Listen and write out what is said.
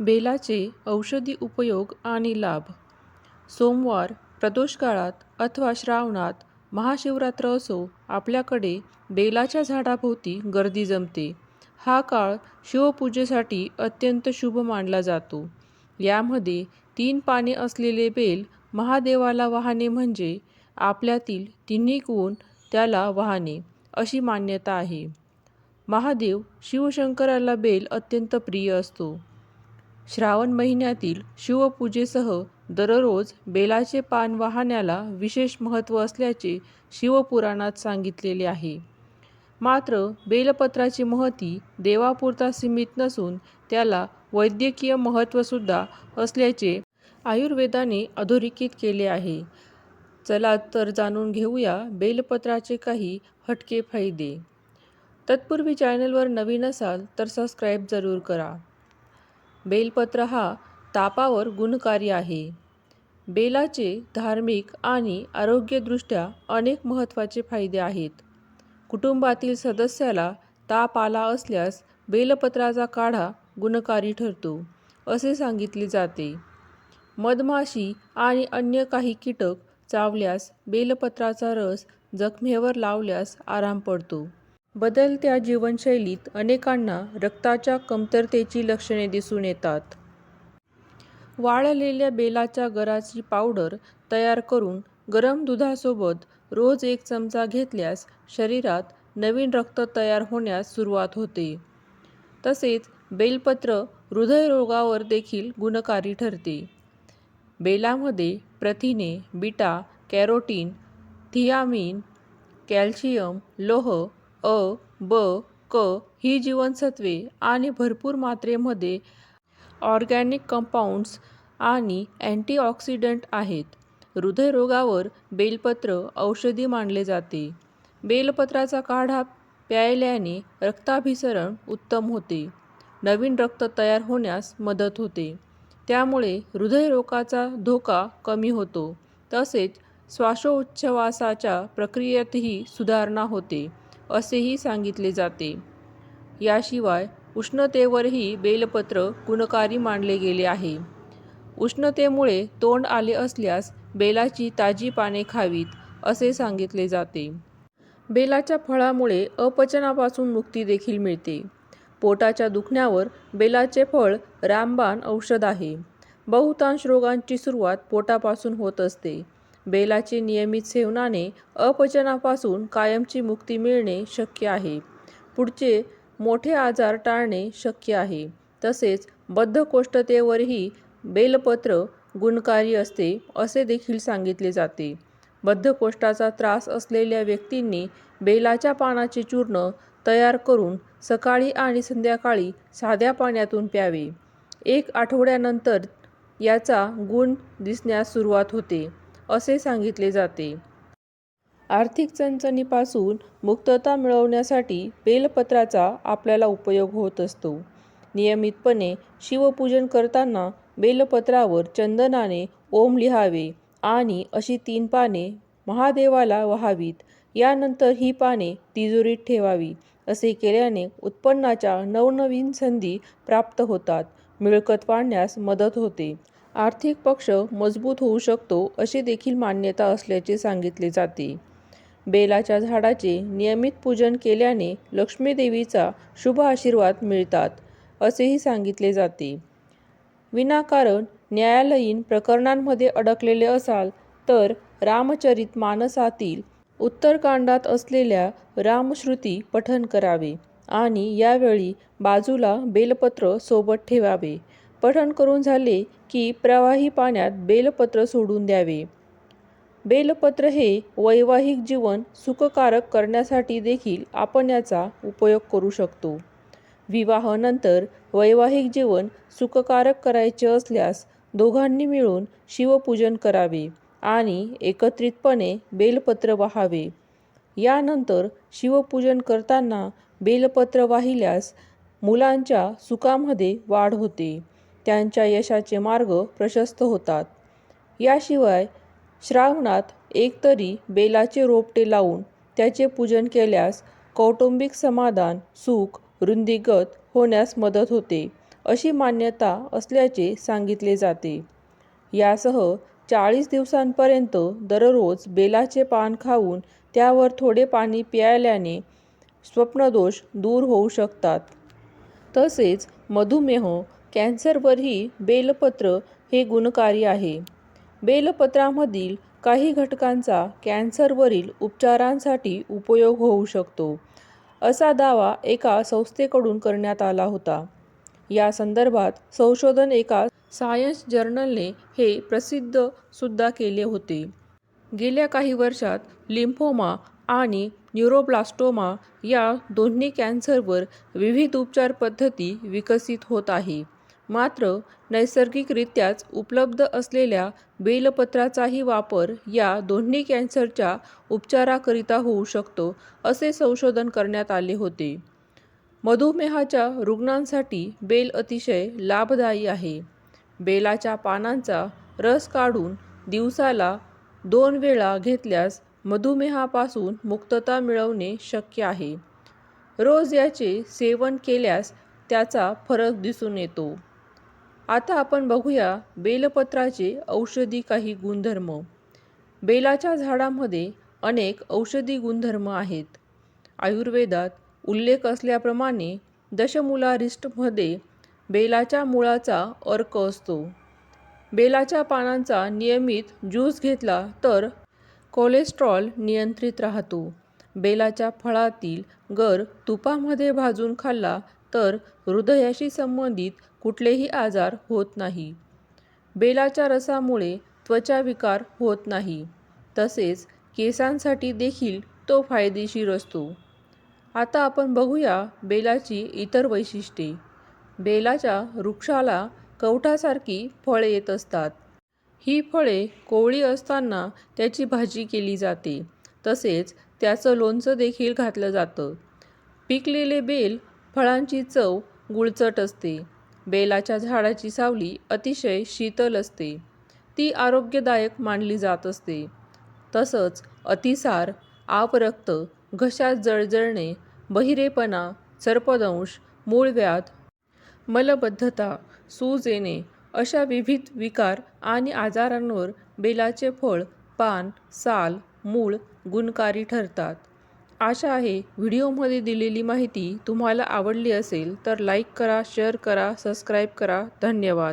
बेलाचे औषधी उपयोग आणि लाभ. सोमवार प्रदोषकाळात अथवा श्रावणात महाशिवरात्र असो आपल्याकडे बेलाच्या झाडाभोवती गर्दी जमते. हा काळ शिवपूजेसाठी अत्यंत शुभ मानला जातो. यामध्ये तीन पाने असलेले बेल महादेवाला वाहने म्हणजे आपल्यातील तिन्ही गुण त्याला वाहने अशी मान्यता आहे. महादेव शिवशंकराला बेल अत्यंत प्रिय असतो. श्रावण महिन्यातील शिवपूजेसह दररोज बेलाचे पान वाहण्याला विशेष महत्त्व असल्याचे शिवपुराणात सांगितलेले आहे. मात्र बेलपत्राची महती देवापुरता सीमित नसून त्याला वैद्यकीय महत्त्वसुद्धा असल्याचे आयुर्वेदाने अधोरेखित केले आहे. चला तर जाणून घेऊया बेलपत्राचे काही हटके फायदे. तत्पूर्वी चॅनलवर नवीन असाल तर सबस्क्राईब जरूर करा. बेलपत्र हा तापावर गुणकारी आहे. बेलाचे धार्मिक आणि आरोग्यदृष्ट्या अनेक महत्त्वाचे फायदे आहेत. कुटुंबातील सदस्याला ताप आला असल्यास बेलपत्राचा काढा गुणकारी ठरतो असे सांगितले जाते. मधमाशी आणि अन्य काही कीटक चावल्यास बेलपत्राचा रस जखमेवर लावल्यास आराम पडतो. बदलत्या जीवनशैलीत अनेकांना रक्ताच्या कमतरतेची लक्षणे दिसून येतात. वाळलेल्या बेलाच्या गराची पावडर तयार करून गरम दुधासोबत रोज एक चमचा घेतल्यास शरीरात नवीन रक्त तयार होण्यास सुरुवात होते. तसेच बेलपत्र हृदयरोगावर देखील गुणकारी ठरते. बेलामध्ये प्रथिने बीटा कॅरोटीन थियामीन कॅल्शियम लोह अ ब क ही जीवनसत्वे आणि भरपूर मात्रेमध्ये ऑर्गॅनिक कंपाऊंड्स आणि अँटीऑक्सिडंट आहेत. हृदयरोगावर बेलपत्र औषधी मानले जाते. बेलपत्राचा काढा प्यायल्याने रक्ताभिसरण उत्तम होते. नवीन रक्त तयार होण्यास मदत होते. त्यामुळे हृदयरोगाचा धोका कमी होतो. तसेच श्वासोच्छवासाच्या प्रक्रियेतही सुधारणा होते. असेही सांगितले जाते. याशिवाय उष्णतेवरही बेलपत्र गुणकारी मानले गेले आहे. उष्णतेमुळे तोंड आले असल्यास बेलाची ताजी पाने खावीत असे सांगितले जाते. बेलाच्या फळामुळे अपचनापासून मुक्ती देखील मिळते. पोटाच्या दुखण्यावर बेलाचे फळ रामबाण औषध आहे. बहुतांश रोगांची सुरुवात पोटापासून होत असते. बेलाचे नियमित सेवनाने अपचनापासून कायमची मुक्ती मिळणे शक्य आहे. पुढचे मोठे आजार टाळणे शक्य आहे. तसेच बद्धकोष्ठतेवरही बेलपत्र गुणकारी असते असे देखील सांगितले जाते. बद्धकोष्ठाचा त्रास असलेल्या व्यक्तींनी बेलाच्या पानाचे चूर्ण तयार करून सकाळी आणि संध्याकाळी साध्या पाण्यातून प्यावे. एक आठवड्यानंतर याचा गुण दिसण्यास सुरुवात होते. असे सांगितले जाते. आर्थिक चणचणीपासून मुक्तता मिळवण्यासाठी बेलपत्राचा आपल्याला उपयोग होत असतो. नियमितपणे शिवपूजन करताना बेलपत्रावर चंदनाने ओम लिहावे आणि अशी तीन पाने महादेवाला वहावीत. यानंतर ही पाने तिजोरीत ठेवावी असे केल्याने उत्पन्नाच्या नवनवीन संधी प्राप्त होतात. मिळकत वाढण्यास मदत होते. आर्थिक पक्ष मजबूत होऊ शकतो अशी देखील मान्यता असल्याचे सांगितले जाते. बेलाच्या झाडाचे नियमित पूजन केल्याने लक्ष्मीदेवीचा शुभ आशीर्वाद मिळतात असेही सांगितले जाते. विनाकारण न्यायालयीन प्रकरणांमध्ये अडकलेले असाल तर रामचरित मानसातील उत्तरकांडात असलेल्या रामश्रुती पठन करावे आणि यावेळी बाजूला बेलपत्र सोबत ठेवावे. पठण करून झाले की प्रवाही पाण्यात बेलपत्र सोडून द्यावे. बेलपत्र हे वैवाहिक जीवन सुखकारक करण्यासाठी देखील आपण याचा उपयोग करू शकतो. विवाहानंतर वैवाहिक जीवन सुखकारक करायचे असल्यास दोघांनी मिळून शिवपूजन करावे आणि एकत्रितपणे बेलपत्र वाहावे. यानंतर शिवपूजन करताना बेलपत्र वाहिल्यास मुलांच्या सुखामध्ये वाढ होते. त्यांच्या यशाचे मार्ग प्रशस्त होतात. याशिवाय श्रावणात एकतरी बेलाचे रोपटे लावून त्याचे पूजन केल्यास कौटुंबिक समाधान सुख रुंदीगत होण्यास मदत होते अशी मान्यता असल्याचे सांगितले जाते. यासह चाळीस दिवसांपर्यंत दररोज बेलाचे पान खाऊन त्यावर थोडे पाणी प्यायल्याने स्वप्नदोष दूर होऊ शकतात. तसेच मधुमेह कॅन्सरवरही बेलपत्र हे गुणकारी आहे. बेलपत्रामधील काही घटकांचा कॅन्सरवरील उपचारांसाठी उपयोग होऊ शकतो असा दावा एका संस्थेकडून करण्यात आला होता. या संदर्भात संशोधन एका सायन्स जर्नलने हे प्रसिद्ध सुद्धा केले होते. गेल्या काही वर्षात लिम्फोमा आणि न्यूरोब्लास्टोमा या दोन्ही कॅन्सरवर विविध उपचार पद्धती विकसित होत आहे. मात्र नैसर्गिकरित्याच उपलब्ध असलेल्या बेलपत्राचाही वापर या दोन्ही कॅन्सरच्या उपचाराकरिता होऊ शकतो असे संशोधन करण्यात आले होते. मधुमेहाच्या रुग्णांसाठी बेल अतिशय लाभदायी आहे. बेलाच्या पानांचा रस काढून दिवसाला दोन वेळा घेतल्यास मधुमेहापासून मुक्तता मिळवणे शक्य आहे. रोज याचे सेवन केल्यास त्याचा फरक दिसून येतो. आता आपण बघूया बेलपत्राचे औषधी काही गुणधर्म. बेलाच्या झाडामध्ये अनेक औषधी गुणधर्म आहेत. आयुर्वेदात उल्लेख असल्याप्रमाणे दशमूलारिष्टमध्ये बेलाच्या मुळाचा अर्क असतो. बेलाच्या पानांचा नियमित ज्यूस घेतला तर कोलेस्ट्रॉल नियंत्रित राहतो. बेलाच्या फळातील गर तुपामध्ये भाजून खाल्ला तर हृदयाशी संबंधित कुठलेही आजार होत नाही. बेलाच्या रसामुळे त्वचा विकार होत नाही. तसेच केसांसाठी देखील तो फायदेशीर असतो. आता आपण बघूया बेलाची इतर वैशिष्ट्ये. बेलाच्या वृक्षाला कवठासारखी फळे येत असतात. ही फळे कोवळी असताना त्याची भाजी केली जाते. तसेच त्याचं लोणचं देखील घातलं जातं. पिकलेले बेल फळांची चव गुळचट असते. बेलाच्या झाडाची सावली अतिशय शीतल असते. ती आरोग्यदायक मानली जात असते. तसंच अतिसार आपरक्त घशात जळजळणे बहिरेपणा सर्पदंश मूळव्याध मलबद्धता सूज येणे अशा विविध विकार आणि आजारांवर बेलाचे फळ पान साल मूळ गुणकारी ठरतात. आशा आहे व्हिडिओमध्ये दिलेली माहिती तुम्हाला आवडली असेल तर लाईक करा शेअर करा सबस्क्राईब करा. धन्यवाद.